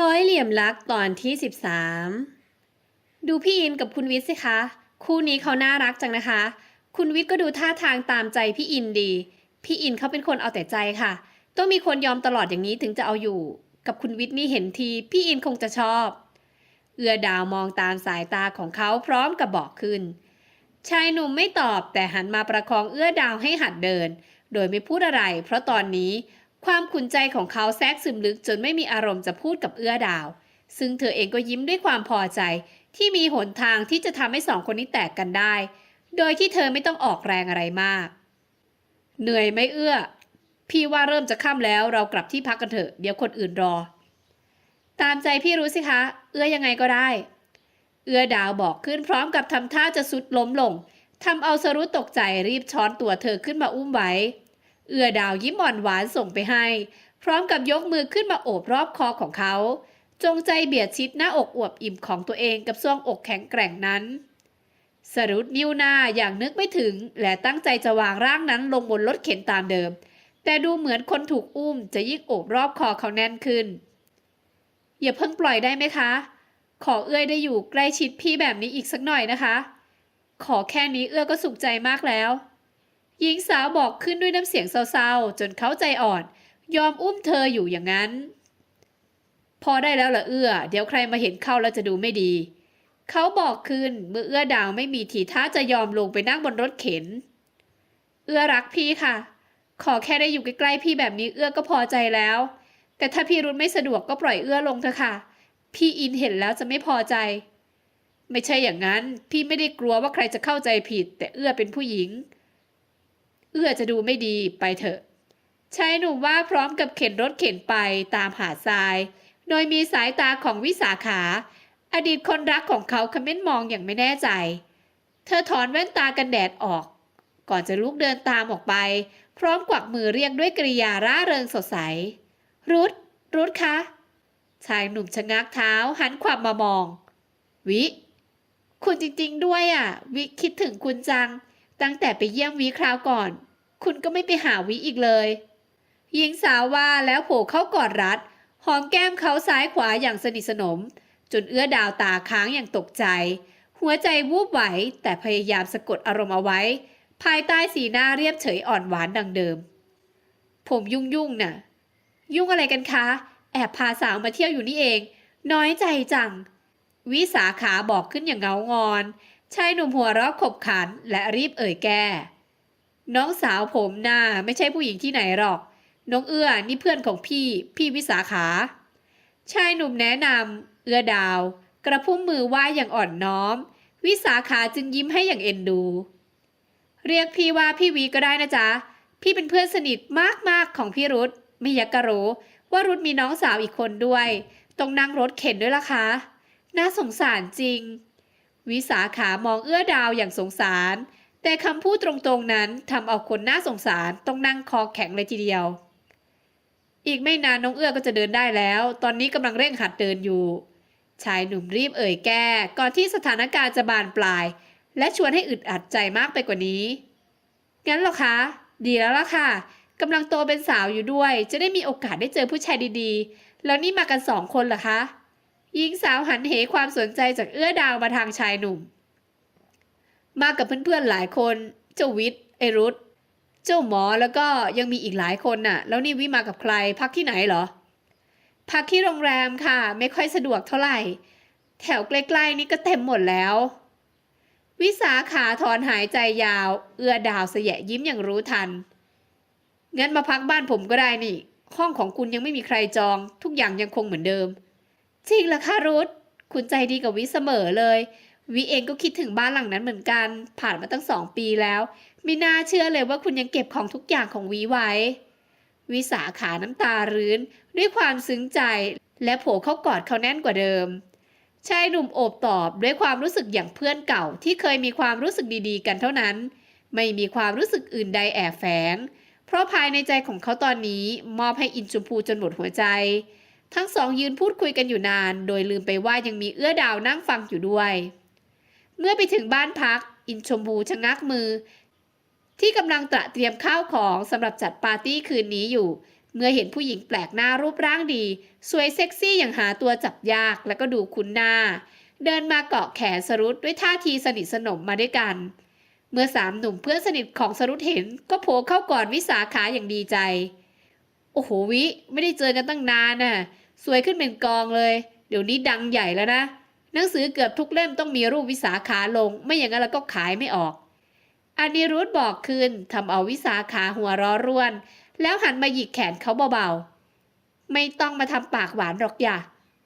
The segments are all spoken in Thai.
ร้อยเหลี่ยมรักตอนที่ 13 ดูพี่อินกับคุณวิทย์สิคะ คู่นี้เขาน่ารักจังนะคะ คุณวิทย์ก็ดูท่าทางตามใจพี่อินดี พี่อินเขาเป็นคนเอาแต่ใจค่ะ ต้องมีคนยอมตลอดอย่างนี้ถึงจะเอาอยู่ กับคุณวิทย์นี่เห็นที พี่อินคงจะชอบ เอื้อดาวมองตามสายตาของเขาพร้อมกับบอกขึ้น ชายหนุ่มไม่ตอบแต่หันมาประคองเอื้อดาวให้หัดเดิน โดยไม่พูดอะไร เพราะตอนนี้ ความขุนใจของเขาแทรกซึมลึกจนไม่มีอารมณ์จะพูดกับเอื้อดาว ซึ่งเธอเองก็ยิ้มด้วยความพอใจ ที่มีหนทางที่จะทำให้สองคนนี้แตกกันได้ โดยที่เธอไม่ต้องออกแรงอะไรมาก เหนื่อยไหมเอื้อ พี่ว่าเริ่มจะค่ำแล้วเรากลับที่พักกันเถอะเดี๋ยวคนอื่นรอ ตามใจพี่รู้สิคะ เอื้อยังไงก็ได้ เอื้อดาวบอกขึ้นพร้อมกับทำท่าจะสุดล้มลงทำเอาสรุตตกใจรีบช้อนตัวเธอขึ้นมาอุ้มไว้ เอื้อดาวยิ้มอ่อนหวานส่งไปให้ พร้อมกับยกมือขึ้นมาโอบรอบคอของเขา จงใจเบียดชิดหน้าอกอวบอิ่มของตัวเองกับซ่วงอกแข็งแกร่งนั้น สรุตนิ้วหน้าอย่างนึกไม่ถึง และตั้งใจจะวางร่างนั้นลงบนรถเข็นตามเดิม แต่ดูเหมือนคนถูกอุ้มจะยิ่งโอบรอบคอเขาแน่นขึ้น อย่าเพิ่งปล่อยได้ไหมคะ ขอเอื้อยได้อยู่ใกล้ชิดพี่แบบนี้อีกสักหน่อยนะคะ ขอแค่นี้เอื้อก็สุขใจมากแล้ว หญิงสาวบอกขึ้นด้วยน้ำเสียงเศร้าๆ จนเขาใจอ่อน ยอมอุ้มเธออยู่อย่างนั้น พอได้แล้วละเอื้อ เดี๋ยวใครมาเห็นเข้าแล้วจะดูไม่ดี เขาบอกขึ้นเมื่อเอื้อดาวไม่มีทีท่าจะยอมลงไปนั่งบนรถเข็น เอื้อรักพี่ค่ะ ขอแค่ได้อยู่ใกล้ๆพี่แบบนี้เอื้อก็พอใจแล้ว แต่ถ้าพี่รุนไม่สะดวกก็ปล่อยเอื้อลงเถอะค่ะ พี่อินเห็นแล้วจะไม่พอใจ ไม่ใช่อย่างนั้น พี่ไม่ได้กลัวว่าใครจะเข้าใจผิด แต่เอื้อเป็นผู้หญิง อื้อจะดูไม่ดีไปเถอะชายหนุ่มว่าพร้อมกับเข็นรถเข็นไปตามหาดทราย โดยมีสายตาของวิสาขา อดีตคนรักของเขาคอมเมนต์มองอย่างไม่แน่ใจ เธอถอนแว่นตากันแดดออก ก่อนจะลุกเดินตามออกไป พร้อมกวักมือเรียกด้วยกริยาร่าเริงสดใส รุดรุดคะชายหนุ่มชะงักเท้าหันความมามอง วิ คุณจริงๆด้วยอะ วิคิดถึงคุณจัง ตั้งแต่ไปเยี่ยมวิคราวก่อน คุณก็ไม่ไปหาวิอีกเลย หญิงสาวว่าแล้วโผล่เข้ากอดรัดหอมแก้มเขาซ้ายขวาอย่างสนิทสนม จนเอื้อดาวตาค้างอย่างตกใจ หัวใจวูบไหวแต่พยายามสะกดอารมณ์เอาไว้ ภายใต้สีหน้าเรียบเฉยอ่อนหวานดังเดิม ผมยุ่งยุ่งน่ะ ยุ่งอะไรกันคะ แอบพาสาวมาเที่ยวอยู่นี่เอง น้อยใจจัง วิสาขาบอกขึ้นอย่างเงางอนชายหนุ่มหัวเราะขบขันและรีบเอ่ยแก้ น้องสาวผมน่าไม่ใช่ผู้หญิงที่ไหนหรอก น้องเอื้อนี่เพื่อนของพี่ พี่วิสาขา ชายหนุ่มแนะนำเอื้อดาว กระพุ้มมือไหว้อย่างอ่อนน้อม วิสาขาจึงยิ้มให้อย่างเอ็นดู เรียกพี่ว่าพี่วีก็ได้นะจ๊ะ พี่เป็นเพื่อนสนิทมากๆของพี่รุธไม่อยากกะรู้ว่ารุธมีน้องสาวอีกคนด้วย ต้องนั่งรถเข็นด้วยล่ะคะ น่าสงสารจริง วิสาขามองเอื้อดาวอย่างสงสาร แต่คำพูดตรงๆนั้นทำเอาคนน่าสงสารต้องนั่งคอแข็งเลยทีเดียว อีกไม่นานน้องเอื้อก็จะเดินได้แล้ว ตอนนี้กำลังเร่งหัดเดินอยู่ ชายหนุ่มรีบเอ่ยแก้ ก่อนที่สถานการณ์จะบานปลาย และชวนให้อึดอัดใจมากไปกว่านี้ งั้นหรอคะ ดีแล้วล่ะค่ะกำลังโตเป็นสาวอยู่ด้วย จะได้มีโอกาสได้เจอผู้ชายดีๆ แล้วนี่มากันสองคนเหรอคะหญิงสาวหันเหความสนใจจากเอื้อดาวมาทางชายหนุ่ม มากับเพื่อนๆหลายคน เจ้าวิทย์ไอรุธเจ้าหมอแล้วก็ยังมีอีกหลายคนน่ะ แล้วนี่วิมากับใครพักที่ไหนเหรอ พักที่โรงแรมค่ะ ไม่ค่อยสะดวกเท่าไหร่ แถวใกล้ๆนี่ก็เต็มหมดแล้ว วิสาขาถอนหายใจยาว เอื้อดาวเสยะยิ้มอย่างรู้ทัน งั้นมาพักบ้านผมก็ได้นี่ ห้องของคุณยังไม่มีใครจอง ทุกอย่างยังคงเหมือนเดิม จริงเหรอคะรุธคุณใจดีกับวิเสมอเลย วิเองก็คิดถึงบ้านหลังนั้นเหมือนกัน ผ่านมาตั้งสองปีแล้ว ไม่น่าเชื่อเลยว่าคุณยังเก็บของทุกอย่างของวิไว้ วิสาขาน้ำตารื้น ด้วยความซึ้งใจ และโผล่เข้ากอดเขาแน่นกว่าเดิมชายหนุ่มโอบตอบด้วยความรู้สึกอย่างเพื่อนเก่าที่เคยมีความรู้สึกดีๆ กันเท่านั้น ไม่มีความรู้สึกอื่นใดแอบแฝง เพราะภายในใจของเขาตอนนี้มอบให้อินชมพูจนหมดหัวใจ ทั้งสองยืนพูดคุยกันอยู่นาน โดยลืมไปว่ายังมีเอื้อดาวนั่งฟังอยู่ด้วย เมื่อไปถึงบ้านพัก อินชมพูชะงักมือ ที่กำลังตระเตรียมข้าวของสำหรับจัดปาร์ตี้คืนนี้อยู่ เมื่อเห็นผู้หญิงแปลกหน้ารูปร่างดี สวยเซ็กซี่อย่างหาตัวจับยากแล้วก็ดูคุ้นหน้า เดินมาเกาะแขนสรุตด้วยท่าทีสนิทสนมมาด้วยกัน เมื่อสามหนุ่มเพื่อนสนิทของสรุตเห็น ก็โผล่เข้ากอดวิสาขาอย่างดีใจ โอ้โหวิ ไม่ได้เจอกันตั้งนานน่ะ สวยขึ้นเป็นกองเลย เดี๋ยวนี้ดังใหญ่แล้วนะ นังสือเกือบทุกเล่มต้องมีรูปวิสาขาลง ไม่อย่างนั้นแล้วก็ขายไม่ออกอานิรุธบอกคืนทำเอาวิสาขาหัวร้อร่วน แล้วหันมาหยิกแขนเขาเบาๆ ไม่ต้องมาทำปากหวานหรอกอย่า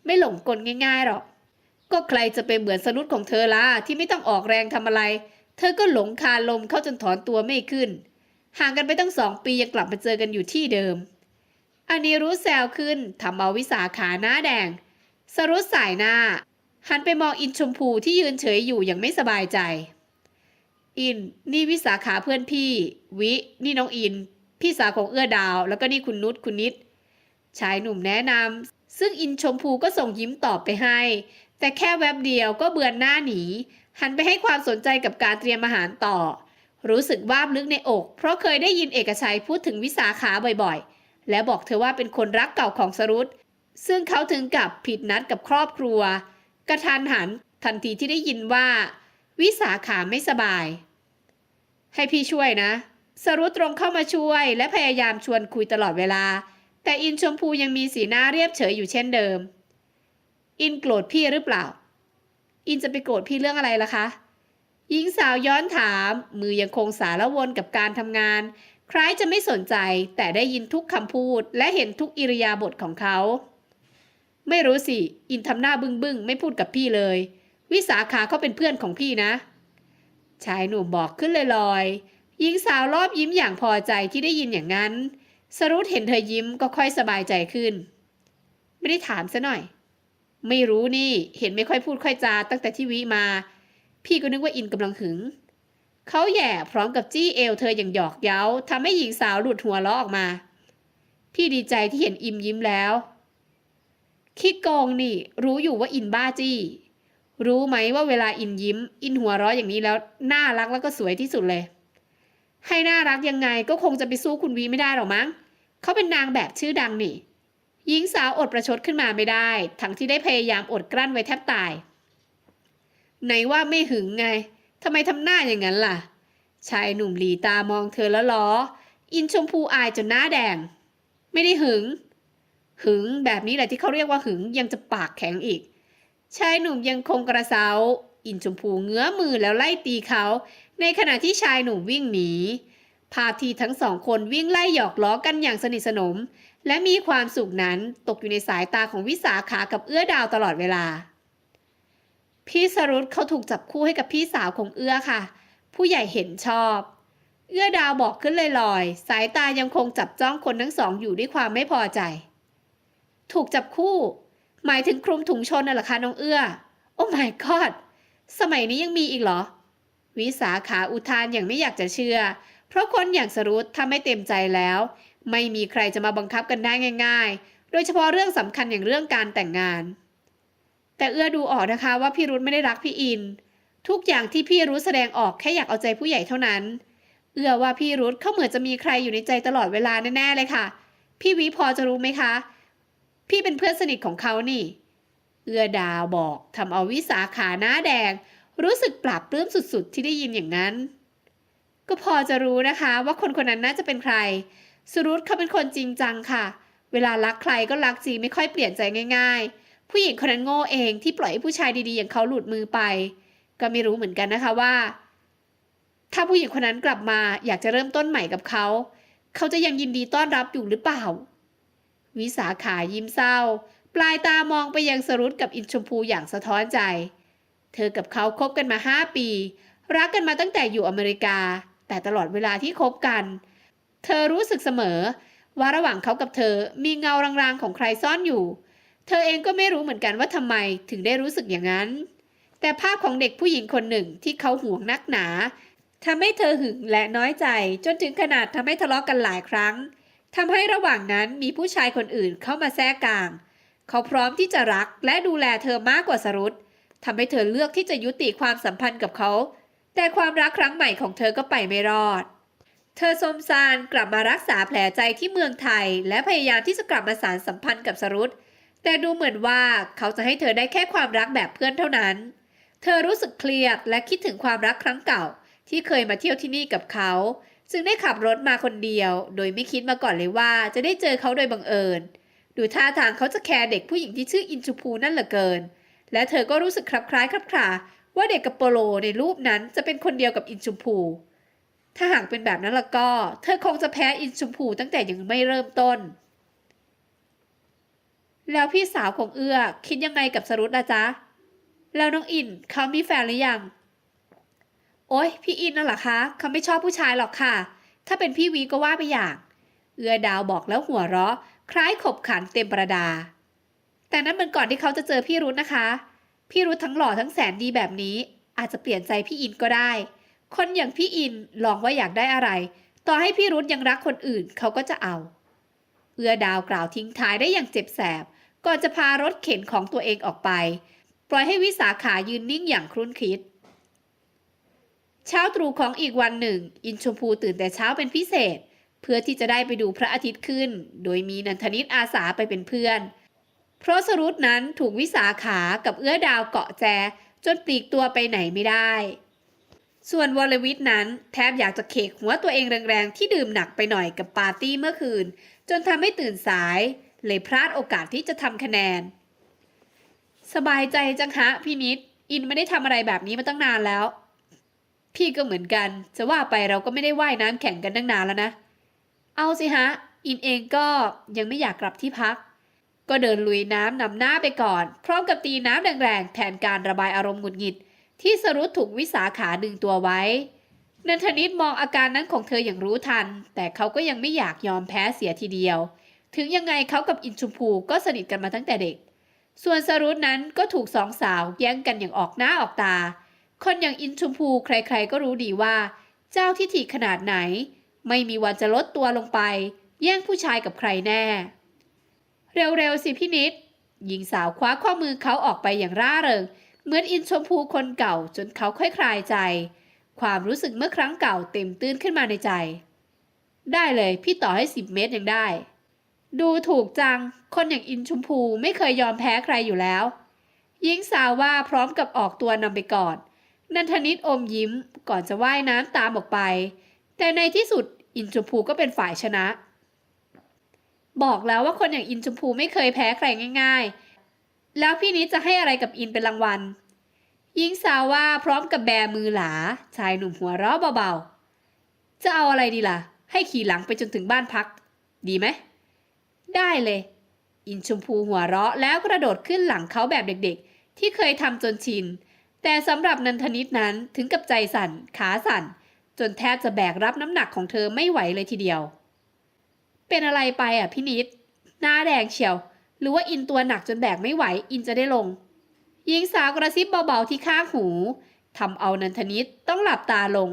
ไม่หลงกลง่ายๆหรอก ก็ใครจะไปเหมือนสนุดของเธอล่ะที่ไม่ต้องออกแรงทำอะไร เธอก็หลงคาลมเข้าจนถอนตัวไม่ขึ้น ห่างกันไปตั้งสองปียังกลับมาเจอกันอยู่ที่เดิมอันนี้รู้แซวขึ้นทำเอาวิสาขาหน้าแดง สรุปสายหน้า หันไปมองอินชมพูที่ยืนเฉยอยู่อย่างไม่สบายใจ อินนี่วิสาขาเพื่อนพี่ วิ นี่น้องอิน พี่สาวของเอื้อดาว แล้วก็นี่คุณนุชคุณนิด ชายหนุ่มแนะนำซึ่งอินชมพูก็ส่งยิ้มตอบไปให้ แต่แค่แวบเดียวก็เบือนหน้าหนี หันไปให้ความสนใจกับการเตรียมอาหารต่อ รู้สึกว่าบลึกในอก เพราะเคยได้ยินเอกชัยพูดถึงวิสาขาบ่อยๆ และบอกเธอว่าเป็นคนรักเก่าของสรุตซึ่งเขาถึงกับผิดนัดกับครอบครัว กระทันหันทันทีที่ได้ยินว่า วิสาขาไม่สบาย ให้พี่ช่วยนะ สรุตรงเข้ามาช่วย และพยายามชวนคุยตลอดเวลา แต่อินชมพูยังมีสีหน้าเรียบเฉยอยู่เช่นเดิม อินโกรธพี่หรือเปล่า อินจะไปโกรธพี่เรื่องอะไรล่ะคะหญิงสาวย้อนถาม มือยังคงสารวนกับการทำงาน คล้ายจะไม่สนใจแต่ได้ยินทุกคำพูดและเห็นทุกอิริยาบถของเขา ไม่รู้สิ อินทำหน้าบึ้งบึ้งๆไม่พูดกับพี่เลย วิสาขาเขาเป็นเพื่อนของพี่นะ ชายหนุ่มบอกขึ้นลอยๆหญิงสาวรอบยิ้มอย่างพอใจที่ได้ยินอย่างนั้น สรุธเห็นเธอยิ้มก็ค่อยสบายใจขึ้น ไม่ได้ถามซะหน่อย ไม่รู้นี่ เห็นไม่ค่อยพูดค่อยจาตั้งแต่ที่วิมา พี่ก็นึกว่าอินกำลังหึง เขาแย่พร้อมกับจี้เอวเธออย่างหยอกเย้าทำให้หญิงสาวหลุดหัวเราะออกมา พี่ดีใจที่เห็นอิมยิ้มแล้ว คิดโกงนี่ รู้อยู่ว่าอินบ้าจี้ รู้ไหมว่าเวลาอินยิ้ม อินหัวเราะอย่างนี้แล้วน่ารักแล้วก็สวยที่สุดเลย ให้น่ารักยังไงก็คงจะไปสู้คุณวีไม่ได้หรอกมั้งเขาเป็นนางแบบชื่อดังนี่หญิงสาวอดประชดขึ้นมาไม่ได้ ทั้งที่ได้พยายามอดกลั้นไว้แทบตาย ไหนว่าไม่หึงไงทำไมทำหน้าอย่างนั้นล่ะ ชายหนุ่มหลีตามองเธอแล้วล้อ อินชมพูอายจนหน้าแดง ไม่ได้หึง หึงแบบนี้แหละที่เขาเรียกว่าหึงยังจะปากแข็งอีก ชายหนุ่มยังคงกระเซา อินชมพูเงื้อมือแล้วไล่ตีเขา ในขณะที่ชายหนุ่มวิ่งหนี ภาพที่ทั้งสองคนวิ่งไล่หยอกล้อกันอย่างสนิทสนม และมีความสุขนั้นตกอยู่ในสายตาของวิสาขากับเอื้อดาวตลอดเวลา พี่สรุตเขาถูกจับคู่ให้กับพี่สาวของเอื้อค่ะ ผู้ใหญ่เห็นชอบเอื้อดาวบอกขึ้นลอยๆ สายตายังคงจับจ้องคนทั้งสองอยู่ด้วยความไม่พอใจ ถูกจับคู่ หมายถึงคลุมถุงชนน่ะหรอคะน้องเอื้อ โอ้ my god สมัยนี้ยังมีอีกเหรอ วิสาขาอุทานอย่างไม่อยากจะเชื่อ เพราะคนอย่างสรุตถ้าไม่เต็มใจแล้ว ไม่มีใครจะมาบังคับกันได้ง่าย ๆ โดยเฉพาะเรื่องสำคัญอย่างเรื่องการแต่งงาน แต่เอื้อดูออกนะคะว่าพี่รุธไม่ได้รักพี่อิน ทุกอย่างที่พี่รุธแสดงออกแค่อยากเอาใจผู้ใหญ่เท่านั้น เอื้อว่าพี่รุธเขาเหมือนจะมีใครอยู่ในใจตลอดเวลาแน่ๆเลยค่ะ พี่วิพอจะรู้ไหมคะ พี่เป็นเพื่อนสนิทของเขานี่ เอื้อดาวบอกทำเอาวิสาขาหน้าแดง รู้สึกปราบปลื้มสุดๆ ที่ได้ยินอย่างนั้น ก็พอจะรู้นะคะว่าคนคนนั้นน่าจะเป็นใคร สุรุตเขาเป็นคนจริงจังค่ะ เวลารักใครก็รักจริงไม่ค่อยเปลี่ยนใจง่าย ๆ ผู้หญิงคนนั้นโง่เองที่ปล่อยให้ผู้ชายดีๆ อย่างเขาหลุดมือไป ก็ไม่รู้เหมือนกันนะคะว่า ถ้าผู้หญิงคนนั้นกลับมาอยากจะเริ่มต้นใหม่กับเขา เขาจะยังยินดีต้อนรับอยู่หรือเปล่า วิสาขายิ้มเศร้า ปลายตามองไปยังสรุตกับอินชมพูอย่างสะท้อนใจ เธอกับเขาคบกันมาห้าปี รักกันมาตั้งแต่อยู่อเมริกา แต่ตลอดเวลาที่คบกัน เธอรู้สึกเสมอ ว่าระหว่างเขากับเธอมีเงารางๆของใครซ่อนอยู่ เธอเองก็ไม่รู้เหมือนกันว่าทำไมถึงได้รู้สึกอย่างนั้น แต่ภาพของเด็กผู้หญิงคนหนึ่งที่เขาห่วงนักหนาทำให้เธอหึงและน้อยใจจนถึงขนาดทำให้ทะเลาะกันหลายครั้ง ทำให้ระหว่างนั้นมีผู้ชายคนอื่นเข้ามาแทรกกลาง เขาพร้อมที่จะรักและดูแลเธอมากกว่าสรุตทำให้เธอเลือกที่จะยุติความสัมพันธ์กับเขา แต่ความรักครั้งใหม่ของเธอก็ไปไม่รอด เธอสมซานกลับมารักษาแผลใจที่เมืองไทย และพยายามที่จะกลับมาสานสัมพันธ์กับสรุตแต่ดูเหมือนว่าเขาจะให้เธอได้แค่ความรักแบบเพื่อนเท่านั้น เธอรู้สึกเครียดและคิดถึงความรักครั้งเก่า ที่เคยมาเที่ยวที่นี่กับเขา จึงได้ขับรถมาคนเดียว โดยไม่คิดมาก่อนเลยว่าจะได้เจอเขาโดยบังเอิญ ดูท่าทางเขาจะแคร์เด็กผู้หญิงที่ชื่ออินจูพูนั่นเหลือเกิน และเธอก็รู้สึกคลับคล้ายคลับคลาว่าเด็กกับโปโลในรูปนั้นจะเป็นคนเดียวกับอินจูพูถ้าหากเป็นแบบนั้นล้วก็ เธอคงจะแพ้อินจูพูตั้งแต่ยังไม่เริ่มต้น แล้วพี่สาวของเอื้อคิดยังไงกับสรุตละจ๊ะ แล้วน้องอินเขามีแฟนหรือยัง โอ๊ย พี่อินน่ะเหรอคะเขาไม่ชอบผู้ชายหรอกค่ะ ถ้าเป็นพี่วีก็ว่าไปอย่าง เอื้อดาวบอกแล้วหัวเราะ คล้ายขบขันเต็มประดา แต่นั้นมันก่อนที่เขาจะเจอพี่รุธนะคะ พี่รุธทั้งหล่อทั้งแสนดีแบบนี้ อาจจะเปลี่ยนใจพี่อินก็ได้ คนอย่างพี่อินลองว่าอยากได้อะไร ต่อให้พี่รุธยังรักคนอื่นเขาก็จะเอา เอื้อดาวกล่าวทิ้งท้ายได้อย่างเจ็บแสบ ก่อนจะพารถเข็นของตัวเองออกไป ปล่อยให้วิสาขายืนนิ่งอย่างครุ่นคิด เช้าตรู่ของอีกวันหนึ่ง อินชมพูตื่นแต่เช้าเป็นพิเศษ เพื่อที่จะได้ไปดูพระอาทิตย์ขึ้น โดยมีนันทนิตอาสาไปเป็นเพื่อน เพราะสรุตนั้นถูกวิสาขากับเอื้อดาวเกาะแจ จนปลีกตัวไปไหนไม่ได้ ส่วนวรวิทย์นั้นแทบอยากจะเขกหัวตัวเองแรงๆ ที่ดื่มหนักไปหน่อยกับปาร์ตี้เมื่อคืน จนทำให้ตื่นสาย เลยพลาดโอกาสที่จะทำคะแนน สบายใจจังฮะพี่นิด อินไม่ได้ทำอะไรแบบนี้มาตั้งนานแล้ว พี่ก็เหมือนกัน จะว่าไปเราก็ไม่ได้ว่ายน้ำแข่งกันตั้งนานแล้วนะ เอาสิฮะ อินเองก็ยังไม่อยากกลับที่พัก ก็เดินลุยน้ำนำหน้าไปก่อน พร้อมกับตีน้ำแรงๆแทนการระบายอารมณ์หงุดหงิด ที่สรุตถูกวิสาขาดึงตัวไว้นันทนิตมองอาการนั้นของเธออย่างรู้ทัน แต่เขาก็ยังไม่อยากยอมแพ้เสียทีเดียว ถึงยังไงเขากับอินชุมพูก็สนิทกันมาตั้งแต่เด็ก ส่วนสรุตนั้นก็ถูกสองสาวแย่งกันอย่างออกหน้าออกตา คนอย่างอินชมพูใครๆก็รู้ดีว่า เจ้าทิฐิขนาดไหน ไม่มีวันจะลดตัวลงไป แย่งผู้ชายกับใครแน่ เร็วๆสิพี่นิด หญิงสาวคว้าข้อมือเขาออกไปอย่างร่าเริง เหมือนอินชมพูคนเก่าจนเขาค่อยคลายใจ ความรู้สึกเมื่อครั้งเก่าเต็มตื้นขึ้นมาในใจ ได้เลยพี่ต่อให้สิบเมตรยังได้ ดูถูกจัง คนอย่างอินชมพูไม่เคยยอมแพ้ใครอยู่แล้ว หญิงสาวว่าพร้อมกับออกตัวนำไปก่อน นันทนิตอมยิ้มก่อนจะว่ายน้ำตามออกไป แต่ในที่สุดอินชมพูก็เป็นฝ่ายชนะ บอกแล้วว่าคนอย่างอินชมพูไม่เคยแพ้ใครง่าย ๆ แล้วพี่นิดจะให้อะไรกับอินเป็นรางวัลหญิงสาวว่าพร้อมกับแบมือหลา ชายหนุ่มหัวเราะเบาๆ จะเอาอะไรดีล่ะ ให้ขี่หลังไปจนถึงบ้านพัก ดีไหม ได้เลย อินชมพูหัวเราะแล้วกระโดดขึ้นหลังเขาแบบเด็กๆ ที่เคยทำจนชิน แต่สำหรับนันทนิดนั้นถึงกับใจสั่นขาสั่น จนแทบจะแบกรับน้ำหนักของเธอไม่ไหวเลยทีเดียว เป็นอะไรไปอะพี่นิด หน้าแดงเฉียว หรือว่าอินตัวหนักจนแบกไม่ไหวอินจะได้ลงหญิงสาวกระซิบเบาๆที่ข้างหูทำเอานันทนิดต้องหลับตาลง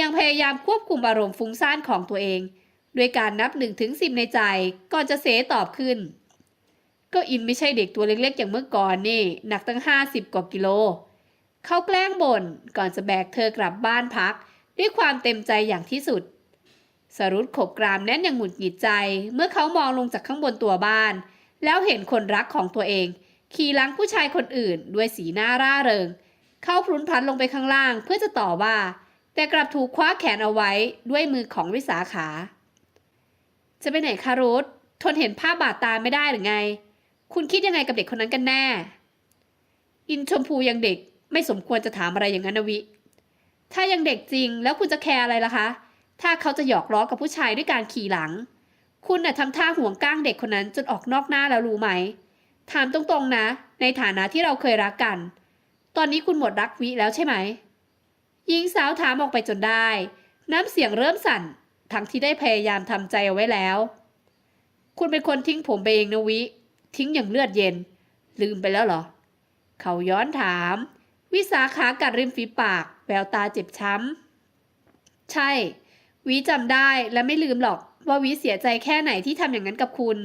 ยังพยายามควบคุมอารมณ์ฟุ้งซ่านของตัวเองด้วยการนับหนึ่งถึงสิบในใจก่อนจะเสตอบขึ้น ก็อินไม่ใช่เด็กตัวเล็กๆ อย่างเมื่อก่อนนี่ หนักตั้งห้าสิบกว่ากิโล เขาแกล้งบ่นก่อนจะแบกเธอกลับบ้านพัก ด้วยความเต็มใจอย่างที่สุด สรุตขบกรามแน่นอย่างหงุดหงิดใจ เมื่อเขามองลงจากข้างบนตัวบ้าน แล้วเห็นคนรักของตัวเอง ขี่หลังผู้ชายคนอื่น ด้วยสีหน้าร่าเริง เขาพลุนพลันลงไปข้างล่างเพื่อจะต่อว่า แต่กลับถูกคว้าแขนเอาไว้ด้วยมือของวิสาขา จะไปไหนคะรุธทนเห็นภาพบาดตาไม่ได้หรือไง คุณคิดยังไงกับเด็กคนนั้นกันแน่ อินชมพูยังเด็ก ไม่สมควรจะถามอะไรอย่างนั้นนะวิ ถ้ายังเด็กจริงแล้วคุณจะแคร์อะไรล่ะคะ ถ้าเขาจะหยอกล้อกับผู้ชายด้วยการขี่หลัง คุณน่ะทำท่าห่วงก้างเด็กคนนั้นจนออกนอกหน้าแล้วรู้ไหม ถามตรงๆนะ ในฐานะที่เราเคยรักกัน ตอนนี้คุณหมดรักวิแล้วใช่ไหมหญิงสาวถามออกไปจนได้ น้ำเสียงเริ่มสั่น ทั้งที่ได้พยายามทำใจเอาไว้แล้ว คุณเป็นคนทิ้งผมไปเองนะวิ ทิ้งอย่างเลือดเย็น ลืมไปแล้วเหรอ เขาย้อนถาม วิสาขากัดริมฝีปาก แววตาเจ็บช้ำ ใช่ วิจำได้และไม่ลืมหรอกว่าวิเสียใจแค่ไหนที่ทำอย่างนั้นกับคุณ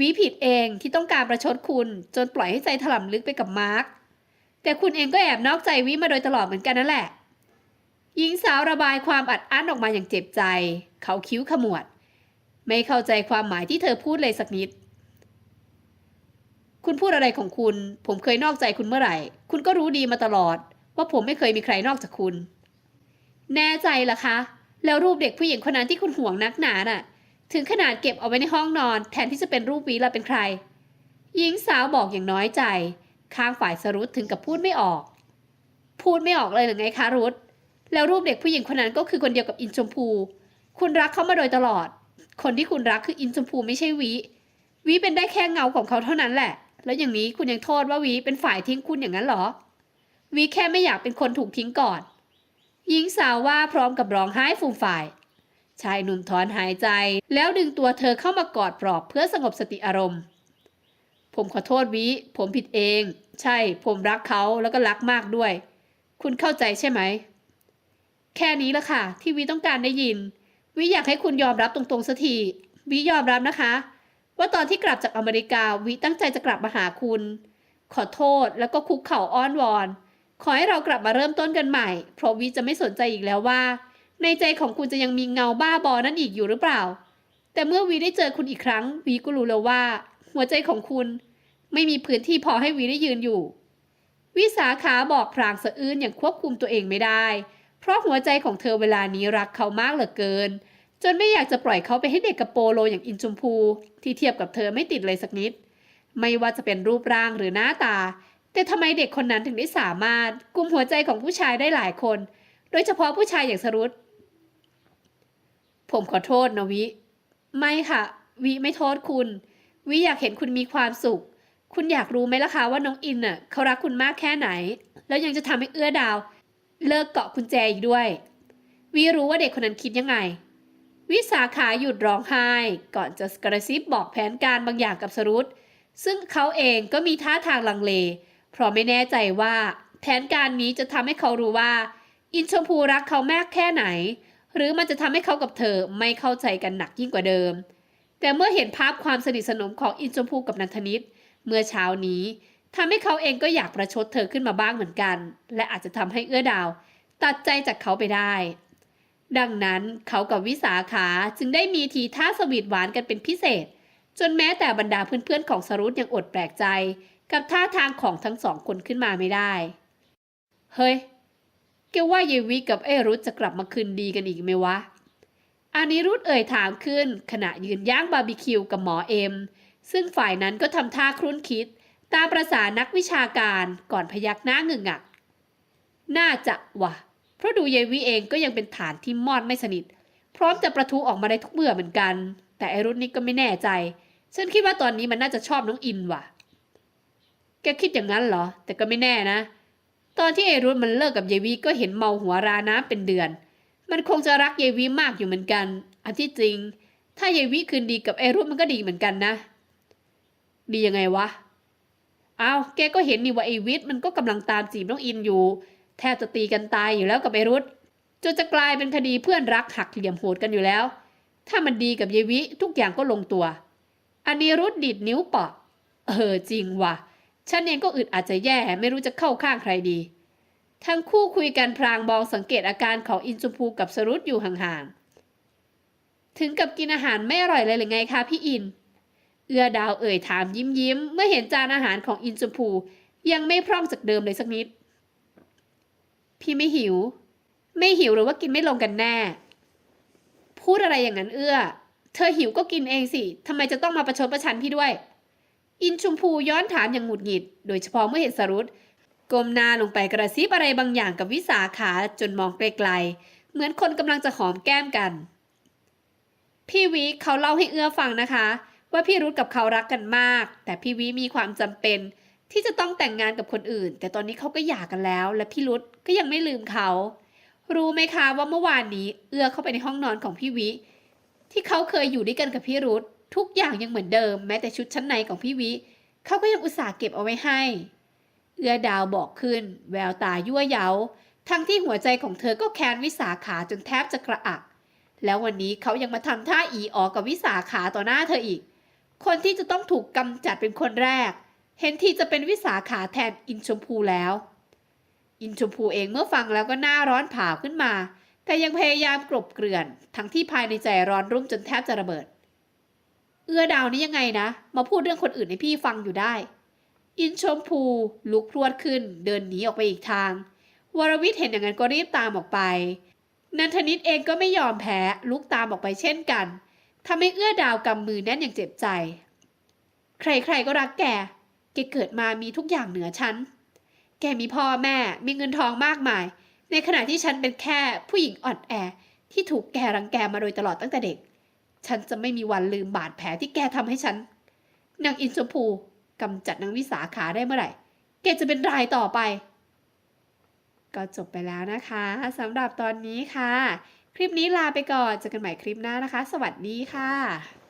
วิผิดเองที่ต้องการประชดคุณ จนปล่อยให้ใจถล่มลึกไปกับมาร์คแต่คุณเองก็แอบนอกใจวิมาโดยตลอดเหมือนกันนั่นแหละ หญิงสาวระบายความอัดอั้นออกมาอย่างเจ็บใจ เขาคิ้วขมวด ไม่เข้าใจความหมายที่เธอพูดเลยสักนิด คุณพูดอะไรของคุณ ผมเคยนอกใจคุณเมื่อไหร่ คุณก็รู้ดีมาตลอด ว่าผมไม่เคยมีใครนอกจากคุณ แน่ใจล่ะคะ แล้วรูปเด็กผู้หญิงคนนั้นที่คุณห่วงนักหนาน่ะ ถึงขนาดเก็บเอาไว้ในห้องนอน แทนที่จะเป็นรูปวีละเป็นใคร หญิงสาวบอกอย่างน้อยใจ ข้างฝ่ายสรุธถึงกับพูดไม่ออก พูดไม่ออกเลยหรือไงคะรุธแล้วรูปเด็กผู้หญิงคนนั้นก็คือคนเดียวกับอินชมพู คุณรักเขามาโดยตลอด คนที่คุณรักคืออินชมพูไม่ใช่วิวิเป็นได้แค่เงาของเขาเท่านั้นแหละ แล้วอย่างนี้คุณยังโทษว่าวิเป็นฝ่ายทิ้งคุณอย่างนั้นเหรอวิแค่ไม่อยากเป็นคนถูกทิ้งก่อน หญิงสาวว่าพร้อมกับร้องไห้ฟูมฝ่าย ชายหนุ่มถอนหายใจ แล้วดึงตัวเธอเข้ามากอดปลอบเพื่อสงบสติอารมณ์ ผมขอโทษวิ ผมผิดเอง ใช่ ผมรักเขาแล้วก็รักมากด้วย คุณเข้าใจใช่ไหม แค่นี้ละค่ะ ที่วิต้องการได้ยิน วิอยากให้คุณยอมรับตรงๆสักทีวิยอมรับนะคะ ว่าตอนที่กลับจากอเมริกาวิตั้งใจจะกลับมาหาคุณ ขอโทษแล้วก็คุกเข่าอ้อนวอน ขอให้เรากลับมาเริ่มต้นกันใหม่ เพราะวิจะไม่สนใจอีกแล้วว่า ในใจของคุณจะยังมีเงาบ้าบอนั่นอีกอยู่หรือเปล่า แต่เมื่อวีได้เจอคุณอีกครั้งวีก็รู้แล้วว่า หัวใจของคุณไม่มีพื้นที่พอให้วีได้ยืนอยู่ วิสาขาบอกพรางสะอื้นอย่างควบคุมตัวเองไม่ได้ เพราะหัวใจของเธอเวลานี้รักเขามากเหลือเกิน จนไม่อยากจะปล่อยเขาไปให้เด็กกระโปโลอย่างอินชมพู ที่เทียบกับเธอไม่ติดเลยสักนิด ไม่ว่าจะเป็นรูปร่างหรือหน้าตา แต่ทำไมเด็กคนนั้นถึงได้สามารถกุมหัวใจของผู้ชายได้หลายคน โดยเฉพาะผู้ชายอย่างสรุตผมขอโทษนะวิ ไม่ค่ะ วิไม่โทษคุณ วิอยากเห็นคุณมีความสุข คุณอยากรู้ไหมล่ะคะว่าน้องอินน่ะเขารักคุณมากแค่ไหน แล้วยังจะทำให้เอื้อดาว เลิกเกาะกุญแจอีกด้วย วิรู้ว่าเด็กคนนั้นคิดยังไง วิสาขาหยุดร้องไห้ ก่อนจะกระซิบบอกแผนการบางอย่างกับสรุตซึ่งเขาเองก็มีท่าทางลังเล เพราะไม่แน่ใจว่าแผนการนี้จะทำให้เขารู้ว่า อินชมพูรักเขามากแค่ไหน หรือมันจะทำให้เขากับเธอไม่เข้าใจกันหนักยิ่งกว่าเดิม แต่เมื่อเห็นภาพความสนิทสนมของอินชมพูกับนันทนิตเมื่อเช้านี้ทำให้เขาเองก็อยากประชดเธอขึ้นมาบ้างเหมือนกัน และอาจจะทำให้เอื้อดาว ตัดใจจากเขาไปได้ ดังนั้นเขากับวิสาขาจึงได้มีทีท่าสวีทหวานกันเป็นพิเศษ จนแม้แต่บรรดาเพื่อนๆของสรุตยังอดแปลกใจ กับท่าทางของทั้งสองคนขึ้นมาไม่ได้ เฮ้ยแกว่าเยวิกับไอ้รุธจะกลับมาคืนดีกันอีกไหมวะอานิรุธเอ่ยถามขึ้น ขณะยืนย่างบาร์บีคิวกับหมอเอ็ม ซึ่งฝ่ายนั้นก็ทำท่าครุ่นคิด ตามประษานักวิชาการก่อนพยักหน้าเงึงงัก น่าจะวะ เพราะดูเยายวิเองก็ยังเป็นฐานที่มอดไม่สนิท พร้อมจะประทุออกมาได้ทุกเมื่อเหมือนกัน แต่ไอรุธนี่ก็ไม่แน่ใจ ฉันคิดว่าตอนนี้มันน่าจะชอบน้องอินว่ะ แกคิดอย่างนั้นเหรอ แต่ก็ไม่แน่นะ ตอนที่ไอรุธมันเลิกกับเยวีก็เห็นเมาหัวราน้ำเป็นเดือน มันคงจะรักเยวีมากอยู่เหมือนกัน อันที่จริง ถ้าเยวีคืนดีกับไอรุธมันก็ดีเหมือนกันนะ ดียังไงวะอ้าวแกก็เห็นนี่ว่าไอวิทย์มันก็กำลังตามจีบน้องอินอยู่ แทบจะตีกันตายอยู่แล้วกับไอรุธจนจะกลายเป็นคดีเพื่อนรักหักเหลี่ยมโหดกันอยู่แล้ว ถ้ามันดีกับเยวิทุกอย่างก็ลงตัว อันนี้รุธดีดนิ้วปอกเออจริงว่ะ ฉันเองก็อึดอาจจะแย่ไม่รู้จะเข้าข้างใครดี ทั้งคู่คุยกันพลางมองสังเกตอาการของอินจูพูกับสรุตอยู่ห่างๆ ถึงกับกินอาหารไม่อร่อยเลยหรือไงคะพี่อิน เอื้อดาวเอ่ยถามยิ้มยิ้มเมื่อเห็นจานอาหารของอินจูพูยังไม่พร่องจากเดิมเลยสักนิด พี่ไม่หิว ไม่หิวหรือว่ากินไม่ลงกันแน่ พูดอะไรอย่างนั้นเอื้อ เธอหิวก็กินเองสิทำไมจะต้องมาประชดประชันพี่ด้วย อินชุมพูย้อนถามอย่างหงุดหงิด โดยเฉพาะเมื่อเห็นสรุตก้มหน้าลงไปกระซิบอะไรบางอย่างกับวิสาขาจนมองไกลๆ เหมือนคนกำลังจะหอมแก้มกัน พี่วิเขาเล่าให้เอื้อฟังนะคะ ว่าพี่รุธกับเขารักกันมาก แต่พี่วิมีความจำเป็น ที่จะต้องแต่งงานกับคนอื่น แต่ตอนนี้เขาก็หย่ากันแล้ว และพี่รุธก็ยังไม่ลืมเขา รู้ไหมคะว่าเมื่อวานนี้ เอื้อเข้าไปในห้องนอนของพี่วิ ที่เขาเคยอยู่ด้วยกันกับพี่รุธทุกอย่างยังเหมือนเดิม แม้แต่ชุดชั้นในของพี่วิเขาก็ยังอุตส่าห์เก็บเอาไว้ให้ เอื้อดาวบอกขึ้น แววตายั่วเย้า ทั้งที่หัวใจของเธอก็แค้นวิสาขาจนแทบจะกระอัก แล้ววันนี้เขายังมาทำท่าอีออกกับวิสาขาต่อหน้าเธออีก คนที่จะต้องถูกกำจัดเป็นคนแรก เห็นทีจะเป็นวิสาขาแทนอินชมพูแล้ว อินชมพูเองเมื่อฟังแล้วก็หน้าร้อนผาขึ้นมา แต่ยังพยายามกลบเกลื่อน ทั้งที่ภายในใจร้อนรุ่มจนแทบจะระเบิด เอื้อดาวนี่ยังไงนะ มาพูดเรื่องคนอื่นให้พี่ฟังอยู่ได้ อินชมพูลุกพรวดขึ้น เดินหนีออกไปอีกทาง วรวิทย์เห็นอย่างนั้นก็รีบตามออกไป นันทนิตเองก็ไม่ยอมแพ้ลุกตามออกไปเช่นกันทำให้เอื้อดาวกำมือแน่นอย่างเจ็บใจ ใครๆก็รักแก แกเกิดมามีทุกอย่างเหนือฉัน แกมีพ่อแม่ มีเงินทองมากมาย ในขณะที่ฉันเป็นแค่ผู้หญิงอ่อนแอที่ถูกแกรังแกมาโดยตลอดตั้งแต่เด็ก ฉันจะไม่มีวันลืมบาดแผลที่แกทำให้ฉัน นางอินชมพูกำจัดนางวิสาขาได้เมื่อไหร่ แกจะเป็นรายต่อไป ก็จบไปแล้วนะคะสำหรับตอนนี้ค่ะ คลิปนี้ลาไปก่อนเจอกันใหม่คลิปหน้านะคะ สวัสดีค่ะ